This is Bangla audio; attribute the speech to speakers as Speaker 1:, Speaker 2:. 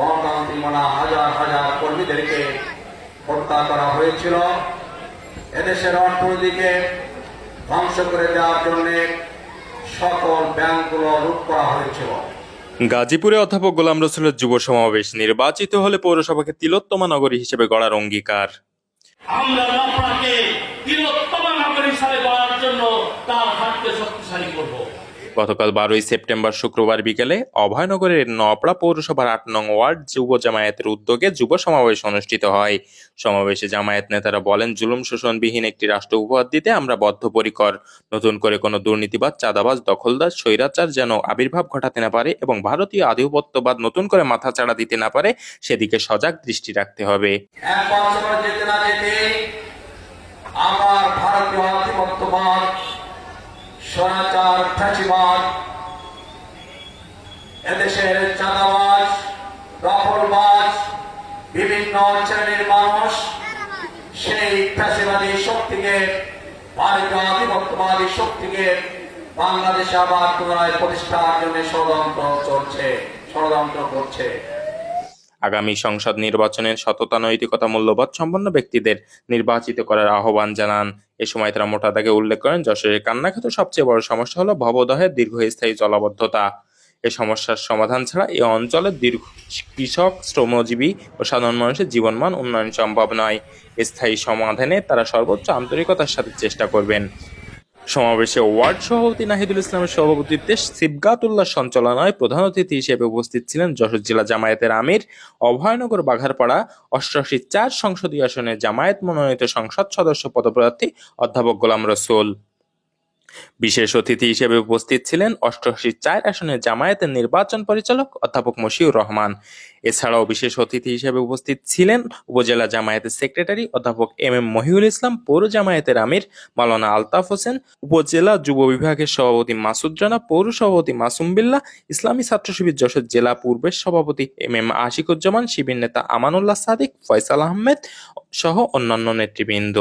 Speaker 1: গণতান্ত্রিক মনা হাজার হাজার কর্মীদেরকে হত্যা করা হয়েছিল। এদেশের অর্থনীতিকে ধ্বংস করে দেওয়ার জন্য সকল ব্যাংকগুলো লুট করা হয়েছিল।
Speaker 2: গাজীপুরে অধ্যাপক গোলাম রসুলের যুব সমাবেশ নির্বাচিত হলে পৌরসভাকে তিলোত্তমা নগরী হিসেবে গড়ার অঙ্গীকার।
Speaker 3: আমরা তিলোত্তমা নগর হিসাবে গড়ার জন্য তার হাতকে শক্তিশালী করব।
Speaker 2: গতকাল বারোই সেপ্টেম্বর শুক্রবার বিকেলে অভয়নগরের নপড়া পৌরসভার আট নং ওয়ার্ড যুব জামায়াতের উদ্যোগে যুব সমাবেশ অনুষ্ঠিত হয়। সমাবেশে জামায়াত নেতারা বলেন, জুলুম শোষণবিহীন একটি রাষ্ট্র উপহার দিতে আমরা বদ্ধপরিকর। নতুন করে কোনো দুর্নীতিবাদ চাঁদাবাজ, দখলদার, স্বৈরাচার যেন আবির্ভাব ঘটাতে না পারে এবং ভারতীয় আধিপত্যবাদ নতুন করে মাথাচাড়া দিতে না পারে, সেদিকে সজাগ দৃষ্টি রাখতে হবে
Speaker 1: এক বছর যেতে না যেতে আবার ভারতীয় আধিপত্যবাদ স্বরাচার ফ্যাসিবাদ এদেশের চাঁদাবাজ দখলবাজ বিভিন্ন শ্রেণির মানুষ সেই ফ্যাসিবাদী শক্তিকে ভারতীয় আধিপত্যবাদী শক্তিকে বাংলাদেশে আবার পুনরায় প্রতিষ্ঠার জন্য ষড়যন্ত্র চলছে ষড়যন্ত্র করছে
Speaker 2: আগামী সংসদ নির্বাচনের সততা, নৈতিকতা, মূল্যবোধ সম্পন্ন ব্যক্তিদের নির্বাচিত করার আহ্বান জানান। এ সময় তারা মোটা দাগে উল্লেখ করেন, যশোরের কান্নাক্ষেত সবচেয়ে বড় সমস্যা হলো ভবদহের দীর্ঘস্থায়ী জলাবদ্ধতা। এ সমস্যার সমাধান ছাড়া এই অঞ্চলের দীর্ঘ কৃষক, শ্রমজীবী ও সাধারণ মানুষের জীবনমান উন্নয়ন সম্ভব নয়। স্থায়ী সমাধানে তারা সর্বোচ্চ আন্তরিকতার সাথে চেষ্টা করবেন। সমাবেশে ওয়ার্ড সভাপতি নাহিদুল ইসলামের সভাপতিত্বে সিবগাতুল্লাহ সঞ্চালনায় প্রধান অতিথি হিসেবে উপস্থিত ছিলেন যশোর জেলা জামায়াতের আমির, অভয়নগর বাঘারপাড়া, অষ্টআশি চার সংসদীয় আসনে জামায়াত মনোনীত সংসদ সদস্য পদপ্রার্থী অধ্যাপক গোলাম রসুল। বিশেষ অতিথি হিসেবে উপস্থিত ছিলেন অষ্টআশি চার আসনের জামায়াতের নির্বাচন পরিচালক অধ্যাপক মশিউর রহমান। এছাড়াও বিশেষ অতিথি হিসেবে উপস্থিত ছিলেন উপজেলা জামায়াতের সেক্রেটারি অধ্যাপক এম এম মহিউল ইসলাম, পৌর জামায়াতের আমির মাওলানা আলতাফ হোসেন, উপজেলা যুব বিভাগের সভাপতি মাসুদ রানা, পৌর সভাপতি মাসুম বিল্লাহ ইসলামী ছাত্র শিবির যশোর জেলা পূর্বের সভাপতি এম এম আশিকুজ্জামান, শিবির নেতা আমানুল্লাহ সাদিক, ফয়সাল আহমেদ সহ অন্যান্য নেতৃবৃন্দ।